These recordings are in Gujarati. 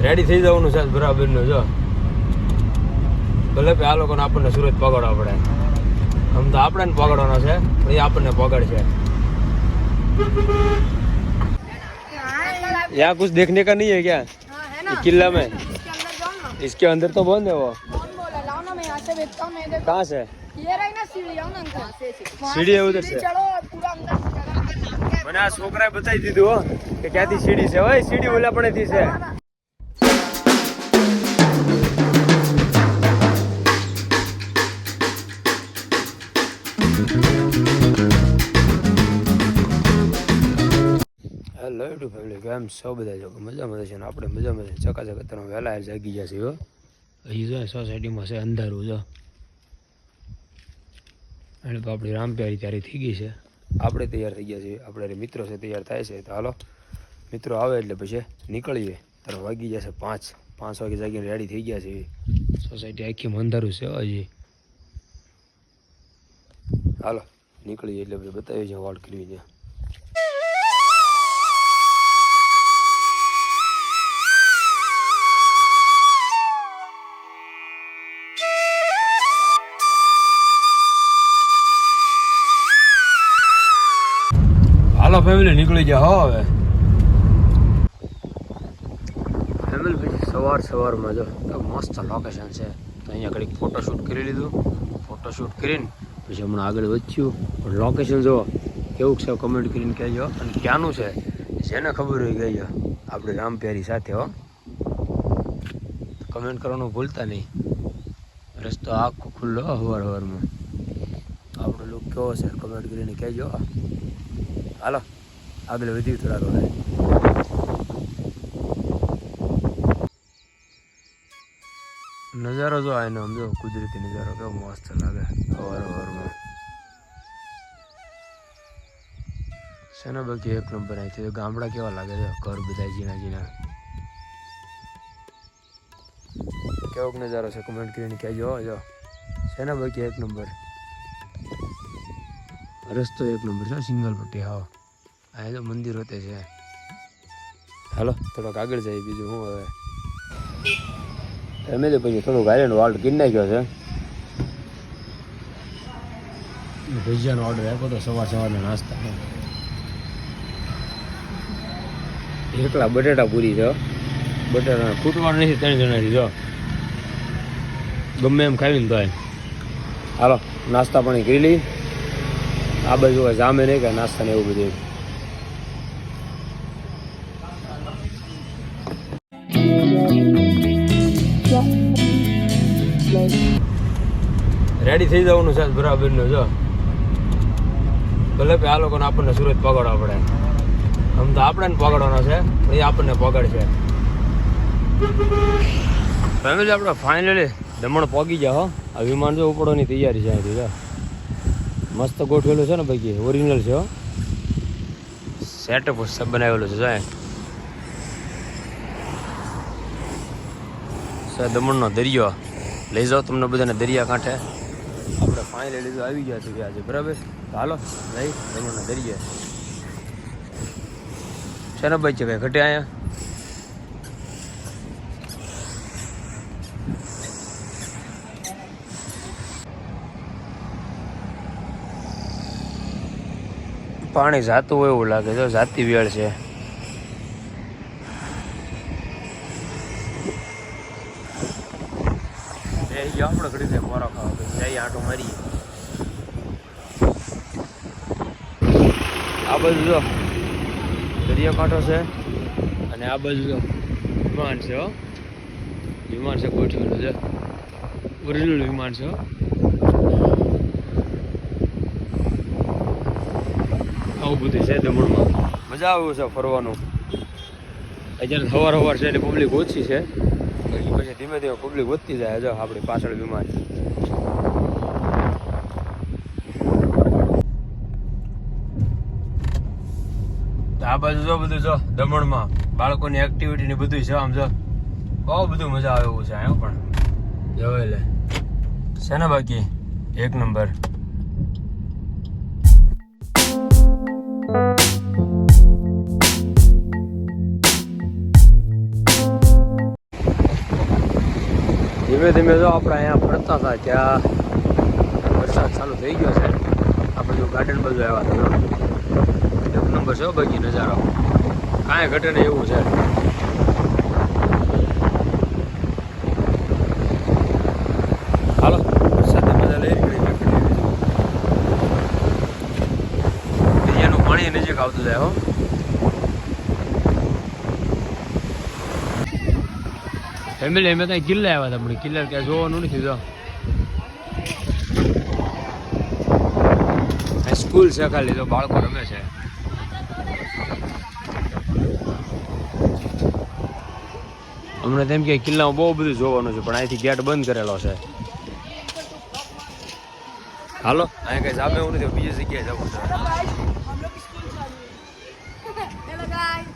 રેડી થઈ જવાનું છે બરાબરનું જો ભલે આ લોકોને આપણને સુરત પકડવા પડે આમ તો આપણે ને પકડવાનો છે પણ એ આપણને પકડશે यहाँ कुछ देखने का नहीं है क्या हाँ है ना ये किला में इसके अंदर जाओ ना इसके अंदर तो बंद है वो कौन बोला लाओ ना मैं यहाँ से बेचता हूँ मैं देखो कहाँ से ये रही ना सीढ़ी आओ ना अंदर वहाँ सीढ़ी है से उधर सीढ़ी से? चढ़ो और पूरा अंदर से चढ़ो। મને આ છોકરાએ બતાવી દીધું હો કે ક્યાંથી સીડી છે ઓય સીડી ઓલા પડેથી છે હેલો ફેમિલી કેમ સૌ બધા જો મજામાં છે ને આપણે મજામાં છે. ચકાચક અત્યારે વહેલા હાલ જાગી જશે છે, હો. અહીં જો સોસાયટીમાં છે અંધારું, જો. અને તો આપણી રામપ્યારી તૈયારી થઈ ગઈ છે. આપણે તૈયાર થઈ ગયા છીએ. આપણે મિત્રો છે, તૈયાર થાય છે. તો હાલો, મિત્રો આવે એટલે પછી નીકળીએ. ત્યારે વાગી જશે પાંચ. પાંચ વાગે જાગીને રેડી થઈ ગયા છે. સોસાયટી આખી અંધારું છે હજી. હાલો, નીકળીએ એટલે પછી બતાવીએ છીએ વાળ કરવી ત્યાં હાલો ફેમિલી, નીકળી ગયા હો હવે. ફેમિલી પછી સવાર સવારમાં જો મસ્ત લોકેશન છે. તો અહીંયા ઘડીક ફોટોશૂટ કરી લીધું. ફોટોશૂટ કરીને પછી હમણાં આગળ વધ્યું. પણ લોકેશન જો કેવું છે કમેન્ટ કરીને કહેજો. અને ક્યાંનું છે, જેને ખબર હોય કહેજો. આપણે રામપ્યારી સાથે હો. કમેન્ટ કરવાનું ભૂલતા નહીં. રસ્તો આખો ખુલ્લો હવાર હવારમાં. આપણો લુક કેવો છે કમેન્ટ કરીને કહેજો. હાલો, આગળ વધ્યું થોડા હવે. નજારો જો આવીને સમજો, કુદરતી નજારો, કેવો મસ્ત લાગે અવાર અવારમાં શેના બાકી એક નંબર આવી છે. ગામડા કેવા લાગે છે? ઘર બધા જીના જીના કેવોક નજારો છે? કમેન્ટ કરીને કહેજો જો. શેના બાકી એક નંબર રસ્તો એક નંબર છે સિંગલ પટ્ટી હા. આ તો મંદિર હોતે છે. હાલો થોડોક આગળ જાય બીજું શું હવે. અમે તો પછી થોડુંક આયરન વાલ્ટ કરી નાખ્યો છે. ભજીયાનો ઓર્ડર આપ્યો તો સવાર સવારના નાસ્તા. એકલા બટેટા પૂરી છે. હો. બટેટા ખૂટવાનું નથી ત્રણ જણાથી જો. ગમે એમ ખાવીને તો હાલો નાસ્તા પાણી કરી લઈ આ બાજુ જામે નહીં કે નાસ્તા ને એવું બધું. રેડી થઈ જવાનું છે બરાબરનું જો. ભલે આ લોકોને આપણને સુરત પગડવા પડે. આમ તો આપણે ને પકડવાનો છે, પણ એ આપણને પકડશે. ફેમિલી આપણે ફાઇનલી દમણ પોગી ગયા આ વિમાન જો ઉપડવાની તૈયારી છે અહીંથી, જો. મસ્ત ગોઠવેલું છે ને ભાઈ ઓરિજિનલ છે હો. સેટઅપ બનાવેલું છે છે દમણનો દરિયો. લઈ જાઓ તમને બધાને દરિયા કાંઠે. આપણે ફાઇનલી લીધું આવી ગયા છીએ આજે. બરાબર? હાલો નહીં જઈ દમણના દરિયે છે ને ભાઈ છે કઈ ઘટે અહીંયા? પાણી જાતું હોય એવું લાગે છે, જાતી વેળ છે. આપણે ઘડી દે મોરો ખાવા. જઈએ આંટો મારીએ. આ બાજુ જો. દરિયા કાંઠો છે. અને આ બાજુ જો. વિમાન છે હો. વિમાન છે ગોઠવેલું છે. ઓરિજિનલ વિમાન છે આવું બધું છે દમણમાં. મજા આવ્યું છે ફરવાનું. અત્યારે સવાર સવાર છે એટલે પબ્લિક ઓછી છે. પછી ધીમે ધીમે પબ્લિક વધતી જાય જો આપણી પાછળ વિમાન. બાજુ જો બધું જો દમણમાં બાળકોની એક્ટિવિટી ને બધું છે આમ જો બહુ બધું મજા આવે એવું છે અહીંયા પણ જો એટલે છે ને બાકી? એક નંબર. ધીમે ધીમે જો આપણે અહીંયા ફરતા હતા ત્યાં વરસાદ ચાલુ થઈ ગયો છે. આપણે જો ગાર્ડન બાજુ આવ્યા હતા છે બાકી નજારો. કાંઈ ઘટે ને એવું છે. હાલો વરસાદની મજા લઈ દરિયાનું પાણી નજીક આવતું જાય હો. ફેમિલી અમે ત્યાં કિલ્લા આવ્યા હતા પણ કિલ્લા ક્યાં જોવાનું નથી જો. સ્કૂલ છે ખાલી તો બાળકો રમે છે. અમને તેમ કે કિલ્લામાં બહુ બધું જોવાનું છે પણ અહીંથી ગેટ બંધ કરેલો છે હાલો અહીં કઈ જામે એવું નથી બીજી જગ્યાએ જવું છે हेलो गाइस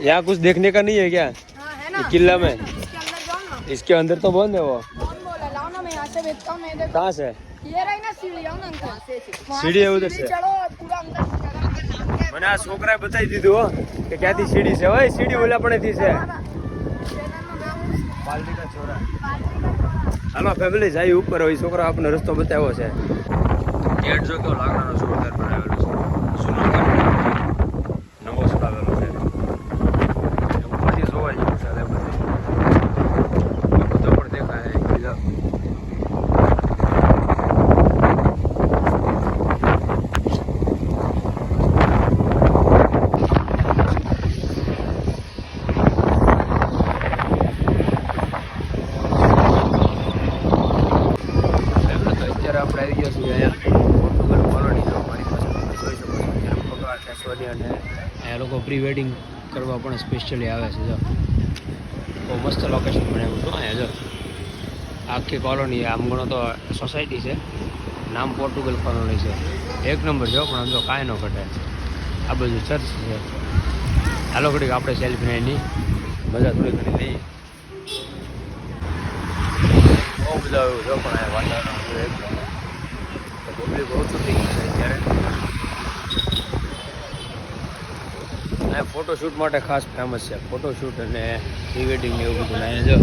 यहाँ कुछ देखने का नहीं है क्या हाँ है ना ये किला में इसके अंदर जाओ ना इसके अंदर तो बंद है वो कौन बोला लाओ ना मैं यहाँ से भेजता हूँ मैं देखो कहाँ से ये रही ना सीढ़ी आओ ना अंकल वहाँ से सीढ़ी है उधर से? चढ़ो और पूरा अंदर से चढ़ो। अंकल અને આ છોકરાએ બતાવી દીધું કે ક્યાંથી સીડી છે. હોય સીડી ઓલા પણ છે હાલો ફેમિલી જાય, ઉપર હોય છોકરો આપણને રસ્તો બતાવ્યો છે. ગેટ જો કેવો લાકડાનો જોરદાર બનાવેલો છે. પગાર અને અહીંયા લોકો પ્રી વેડિંગ કરવા પણ સ્પેશિયલી આવે છે, જો. બહુ મસ્ત લોકેશન બનાવ્યું હતું અહીંયા જો. આખી કોલોની આમ ગણો તો સોસાયટી છે. નામ પોર્ટુગલ કોલોની છે. એક નંબર જો, પણ તો કાંઈ ન ઘટે. આ બધું ચર્ચ છે. હાલો, ઘડીક આપણે સેલ્ફી એની મજા થોડી ઘણી લઈએ બહુ બધા એવું જો, પણ વાતાવરણ છે. ઓછું થઈ ગયું છે અત્યારે. અહીંયા ફોટોશૂટ માટે ખાસ ફેમસ છે. ફોટોશૂટ અને પ્રી વેડિંગ એવું બધું અહીંયા જો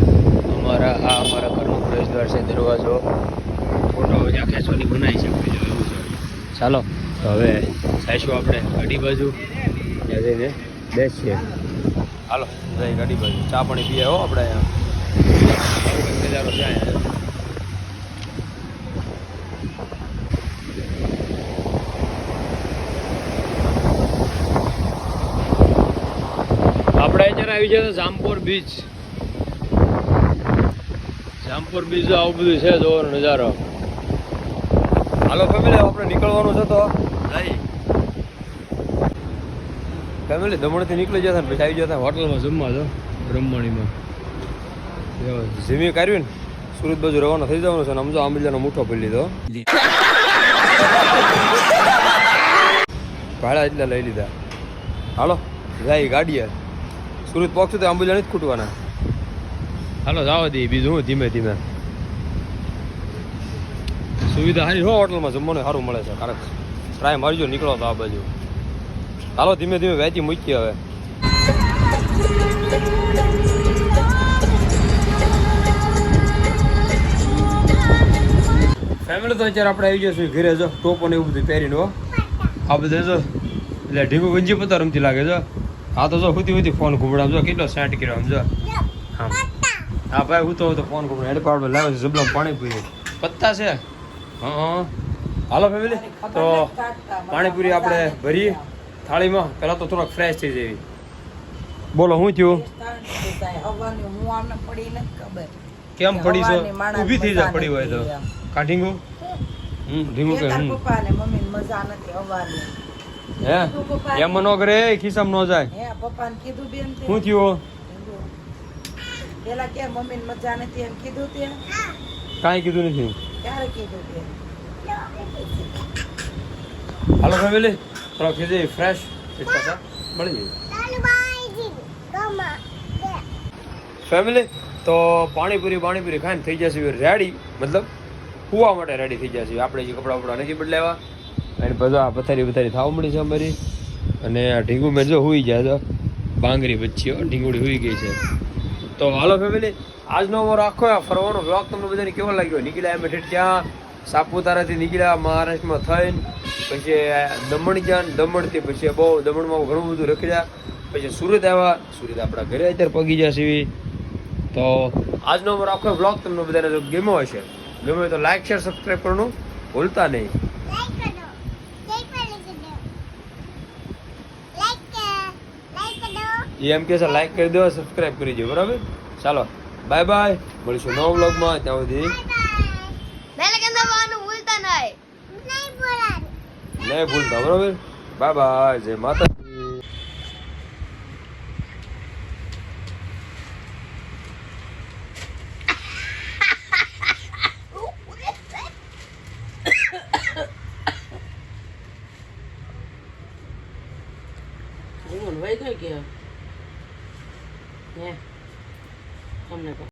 અમારા, આ અમારા ઘરનું પ્રવેશદ્વાર છે, દરવાજો. ફોટો જ્યાં ખેંચવાની બનાવી છે એવું છે. ચાલો તો હવે જઈશું આપણે ગાડી બાજુ. ત્યાં જઈને બેસીએ. હાલો, જઈ ગાડી બાજુ. ચા પાણી પીએ હો, આપણે અહીંયા નજારો છે અહીંયા આપણે અત્યારે આવી જાય છે જામપુર બીચ જામપુર બીચ આવું બધું છે જોર નજારો. હાલો ફેમિલી આપણે નીકળવાનું છે તો. ફેમિલી દમણથી નીકળી જતા પછી આવી જતા હોટલમાં જમવા જો બ્રહ્મણીમાં. જો જીમી કર્યું ને સુરત બાજુ રવાના થઈ જવાનું છે ને સમજો આંબલિયાનો મુઠ્ઠો પી લીધો. ભાડા એટલા લઈ લીધા. હાલો જાય ગાડીએ. સુરત પહોંચશે તો આંબુજા નથી ખૂટવાના. હાલો જાવ દે, બીજું હું ધીમે ધીમે. સુવિધા સારી હો હોટલમાં, જમવાનું સારું મળે છે કારક ટ્રાય મારજો, નીકળો તો આ બાજુ. હાલો, ધીમે ધીમે વહેતી મૂકી હવે. ફેમિલી તો અત્યારે આપણે આવી જઈશું ઘરે જો, ટોપો ને એવું બધું પહેરીને આ બધે જો, એટલે ઢીંગું ગંજી પત્તા રમતી લાગે છે. આ તો જો સુધી હુતી ફોન ઘૂમડામ જો કેટલો સેટ કર્યો આમ જો. હા. ભાઈ હું તો ફોન ઘૂમડા હેડ પાવડર લાવે છે જબલો પાણી પીએ પત્તા છે? હા હા. Hello family. તો પાણીપુરી આપણે ભરીએ. થાળીમાં પહેલાં તો થોડોક ફ્રેશ થઈ જવી બોલો શું થયું? હું કેમ પડી છો? ઊભી થઈ જાય પડી હોય તો. કાઢીંગું હમ ઢીંગું કે કે હમ. પપ્પા ને મમ્મી મજા નથી હવાની. હે? એમ નો કરે ખિસ્સામાં નો જાય. હે પપ્પા ને કીધું બેન શું થયું? પેલા કે મમ્મી ને મજા નથી એમ કીધું તે. કાંઈ કીધું નથી ક્યારે કીધું તે? હાલો ફેમિલી થોડો ખીજી ફ્રેશ મળી જાય ફેમિલી તો પાણીપુરી પાણીપુરી ખાઈને થઈ જશે રેડી. મતલબ હુવા માટે રેડી થઈ જશે. આપણે જે કપડાં વપડા નથી બદલાવા અને બધા પથારી પથારી થાવ મળી છે અમારી. અને આ ઢીંગુ મેં જો હુઈ ગયા તો બાંગરી બચ્ચી ઢીંગુડી હુઈ ગઈ છે. તો હાલો ફેમિલી આજનો અમારો આખો ફરવાનો બ્લોગ તમને બધાને કેવો લાગ્યો? નીકળ્યા અમે ત્યાં, સાપુતારાથી નીકળ્યા, મહારાષ્ટ્રમાં થઈને, પછી દમણ ગયા દમણથી પછી બહુ દમણમાં ઘણું બધું રખડ્યા. પછી સુરત આવ્યા. સુરત આપણા ઘરે અત્યારે પગી સીવી તો આજનો અમારો આખો બ્લોગ તમને બધાને જો ગમ્યો હશે, ગમ્યો તો લાઈક શેર સબસ્ક્રાઈબ કરવાનું ભૂલતા નહીં. એ એમ કે છે લાઈક કરી દો સબસ્ક્રાઈબ કરી દો બરાબર? ચાલો બાય બાય મળીશું નવ બ્લોગમાં ત્યાં સુધી. બેલ ભૂલતા નહીં. નહીં ભૂલતા. બરાબર? બાય બાય જય માતા